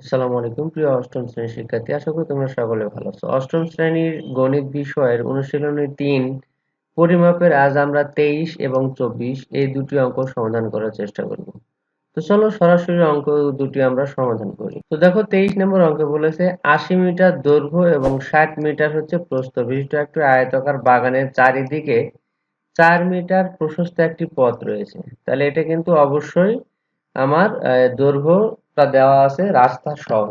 আসসালামু আলাইকুম। প্রিয় অষ্টম শ্রেণির শিক্ষার্থী, আশা করি তোমরা সকলে ভালো আছো। অষ্টম শ্রেণির গণিত বিষয়ের অনুশীলনী তিন, পরিমাপের আজ আমরা তেইশ এবং চব্বিশ, এই দুটি অঙ্ক সমাধান করার চেষ্টা করব। তো চলো সরাসরি অঙ্ক দুটি আমরা সমাধান করি। তো দেখো, তেইশ নম্বর অঙ্কে বলেছে, আশি মিটার দৈর্ঘ্য এবং ষাট মিটার হচ্ছে প্রস্থ বিশিষ্ট একটি আয়তাকার বাগানের চারিদিকে চার মিটার প্রশস্ত একটি পথ রয়েছে। তাহলে এটা কিন্তু অবশ্যই আমার দৈর্ঘ্যটা দেওয়া আছে, রাস্তা সহ।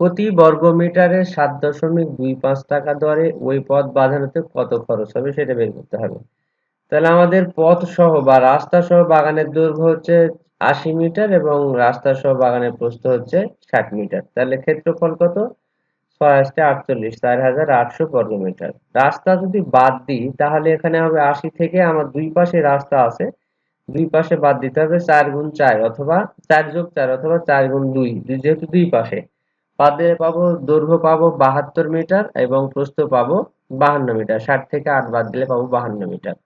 প্রতি বর্গ মিটারে সাত দশমিক দুই পাঁচ টাকা দরে ওই পথ বাঁধানোতে কত খরচ হবে সেটা বের করতে হবে। তাহলে আমাদের পথ সহ বা রাস্তা সহ বাগানের দৈর্ঘ্য হচ্ছে আশি মিটার এবং রাস্তা সহ বাগানের প্রস্থ হচ্ছে ষাট মিটার। তাহলে ক্ষেত্রফল কত? ছয় আটচল্লিশ, চার হাজার আটশো বর্গ মিটার। রাস্তা যদি বাদ দিই, তাহলে এখানে হবে আশি থেকে আমার দুই পাশে রাস্তা আছে। দুই পাশে বাদ দিতে হবে, চার গুণ চার অথবা চার যোগ চার অথবা চার গুণ দুই। যেহেতু দুই পাশে। দিলে পাবো, দৈর্ঘ্য পাবো বাহাত্তর মিটার এবং প্রস্থ পাবো বাহান্ন মিটার। ষাট থেকে আট বাদ দিলে পাবো বাহান্ন মিটার।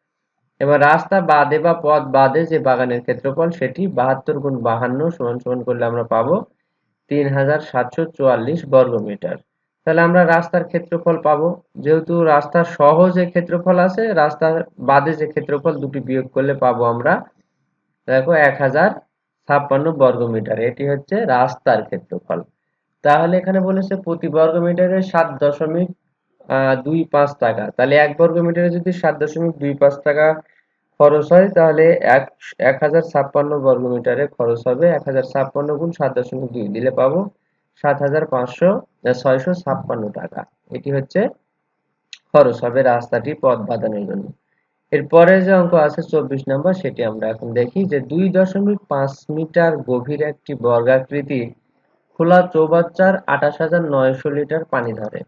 এবার রাস্তা বাদে বা পথ বাদে যে বাগানের ক্ষেত্রফল, সেটি বাহাত্তর গুণ বাহান্ন সমান সমান করলে আমরা পাবো তিন হাজার সাতশো চুয়াল্লিশ বর্গ মিটার। তাহলে আমরা রাস্তার ক্ষেত্রফল পাবো। যেহেতু রাস্তার সহ যে ক্ষেত্রফল আছে, রাস্তার বাদে যে ক্ষেত্রফল, দুটি বিয়োগ করলে পাবো আমরা দেখো এক হাজার ছাপ্পান্ন বর্গ মিটার। এটি হচ্ছে রাস্তার ক্ষেত্রফল। তাহলে এখানে বলেছে প্রতি বর্গ মিটারে সাত দশমিক দুই পাঁচ টাকা। তাহলে এক বর্গ মিটারে যদি সাত দশমিক দুই পাঁচ টাকা খরচ হয়, তাহলে এক এক হাজার ছাপ্পান্ন বর্গ মিটারে খরচ হবে এক হাজার ছাপ্পান্ন গুণ সাত দশমিক দুই। দিলে পাবো সাত হাজার পাঁচশো ছয়শো ছাপ্পান্ন টাকা। এটি হচ্ছে খরচ হবে রাস্তাটি পথ বাঁধানোর জন্য। এরপরে যে অঙ্ক আছে চব্বিশ নম্বর, সেটি আমরা এখন দেখি যে দুই দশমিক পাঁচ মিটার গভীর একটি বর্গাকৃতি খোলা চৌবাচ্চার আঠাশ হাজার নয়শো লিটার পানি ধরে।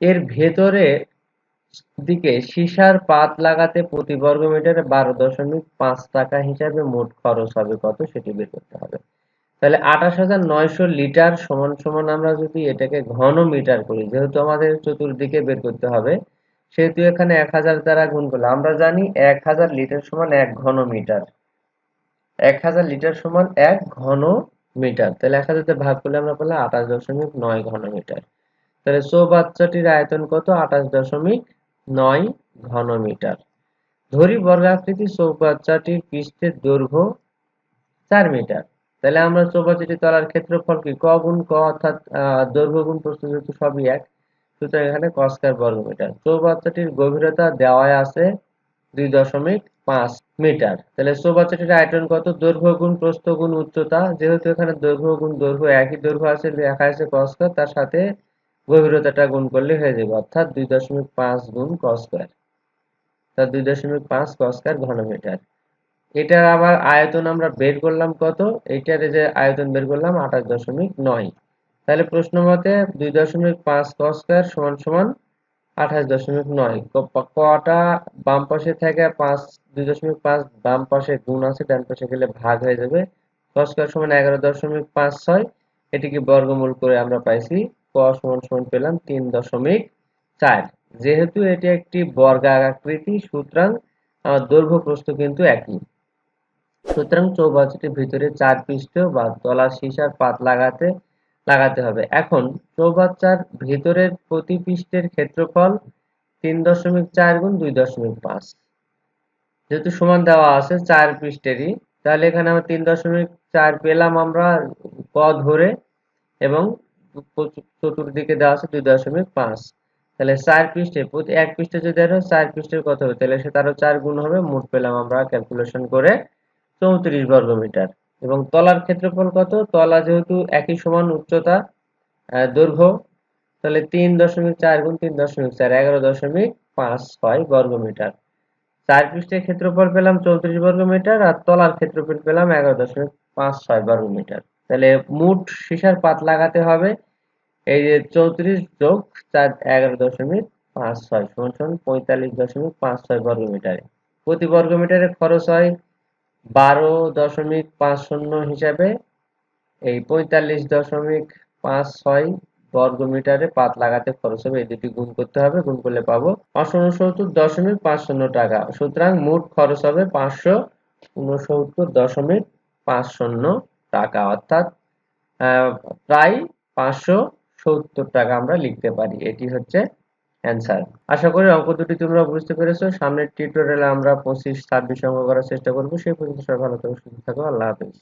এর ভেতরে দিকে সীসার পাত লাগাতে প্রতি বর্গ মিটারে বারো দশমিক পাঁচ টাকা হিসাবে মোট খরচ হবে কত সেটি বের করতে হবে। তাহলে আঠাশ হাজার নয়শো লিটার সমান সমান আমরা যদি এটাকে ঘন মিটার করি, যেহেতু আমাদের চতুর্দিকে বের করতে হবে সেহেতু এখানে এক হাজার দ্বারা গুণ করলে। আমরা জানি এক হাজার লিটার সমান এক ঘন মিটার এক হাজার লিটার সমান এক ঘন মিটার তাহলে এক হাজার ভাগ করলে আমরা পেলাম আঠাশ দশমিক নয় ঘন মিটার তাহলে চৌবাচ্চাটির আয়তন কত? আঠাশ দশমিক নয় ঘন মিটার ধরি বর্গাকৃতি চৌবাচ্চাটির পৃষ্ঠের দৈর্ঘ্য চার মিটার। তাহলে আমরা চৌবাচ্চাটি তলার ক্ষেত্রফল কি? ক গুণ ক অর্থাৎ দৈর্ঘ্য গুণ প্রস্থ যেহেতু সবই এক সুতরাং এখানে কস্কার বর্গ মিটার চৌবাচ্চাটির গভীরতা দেওয়ায় আছে দুই দশমিক পাঁচ মিটার। তাহলে চৌবাচ্চাটির আয়তন কত? দৈর্ঘ্য গুণ প্রস্থ গুণ উচ্চতা। যেহেতু এখানে দৈর্ঘ্য গুণ দৈর্ঘ্য, একই দৈর্ঘ্য আছে, লেখা আছে কস্কার তার সাথে গভীরতাটা গুণ করলে হয়ে যাবে, অর্থাৎ দুই দশমিক পাঁচ গুণ কস্কার তার দুই দশমিক পাঁচ কস্কার ঘনমিটার। এটার আবার আয়তন আমরা বের করলাম কত? এইটার যে আয়তন বের করলাম আঠাশ দশমিক নয়। তাহলে প্রশ্ন মতে দুই দশমিক পাঁচ কস্কার সমান সমান আঠাশ দশমিক নয়। কটা বাম পাশে থেকে পাঁচ, দুই দশমিক পাঁচ বাম পাশে গুণ আছে, ডান পাশে গেলে ভাগ হয়ে যাবে। কস্কার সমান এগারো দশমিক পাঁচ ছয়, এটিকে বর্গমূল করে আমরা পাইছি ক সমান সমান পেলাম তিন দশমিক চার। যেহেতু এটি একটি বর্গাকৃতি, সুতরাং আমার দৈর্ঘ্য প্রস্থ কিন্তু একই। সুতরাং চৌবাচ্চাটির ভিতরে চার পৃষ্ঠ বা তলা সীসার পাত লাগাতে লাগাতে হবে। এখন চৌবাচ্চার ভিতরের প্রতি পৃষ্ঠের ক্ষেত্রফল তিন দশমিক চার গুণ দুই দশমিক পাঁচ। যেহেতু সমান দেওয়া আছে চার পৃষ্ঠেরই, তাহলে এখানে আমরা তিন দশমিক চার পেলাম আমরা ক ধরে এবং চতুর্দিকে দেওয়া আছে দুই দশমিক পাঁচ। তাহলে চার পৃষ্ঠে, প্রতি এক পৃষ্ঠে যদি দেখো চার পৃষ্ঠের কত হবে? তাহলে সে তারও চার গুণ হবে, মোট পেলাম আমরা ক্যালকুলেশন করে চৌত্রিশ বর্গ মিটার এবং তলার ক্ষেত্রফল কত? তলা যেহেতু একই সমান উচ্চতা দৈর্ঘ্য, তাহলে তিন দশমিক চার গুণ তিন দশমিক চার, এগারো দশমিক পাঁচ ছয় বর্গ মিটার চার পৃষ্ঠের ক্ষেত্রফল পেলাম চৌত্রিশ বর্গ মিটার আর তলার ক্ষেত্রফল পেলাম এগারো দশমিক পাঁচ ছয় বর্গ মিটার তাহলে মোট সীসার পাত লাগাতে হবে, এই যে চৌত্রিশ যোগ চার, এগারো দশমিক পাঁচ ছয় সমান সমান পঁয়তাল্লিশ দশমিক পাঁচ ছয় বর্গ মিটারে প্রতি বর্গ মিটারে খরচ হয় বারো দশমিক পাঁচ শূন্য হিসাবে এই পঁয়তাল্লিশ দশমিক পাঁচ ছয় বর্গ মিটারে পাত লাগাতে খরচ হবে। এই দুটি গুণ করতে হবে, গুণ করলে পাবো পাঁচশো উনসত্তর দশমিক পাঁচ শূন্য টাকা। সুতরাং মোট খরচ হবে পাঁচশো উনসত্তর দশমিক পাঁচ শূন্য টাকা। অর্থাৎ প্রায় পাঁচশো সত্তর টাকা আমরা লিখতে পারি। এটি হচ্ছে অ্যান্সার আশা করি অঙ্ক দুটি তোমরা বুঝতে পেরেছ। সামনের টিউটোরিয়ালে আমরা পঁচিশ, ছাব্বিশ অঙ্ক করার চেষ্টা করব। সেই পর্যন্ত সবাই ভালো থাকো, সুস্থ থাকো। আল্লাহ হাফেজ।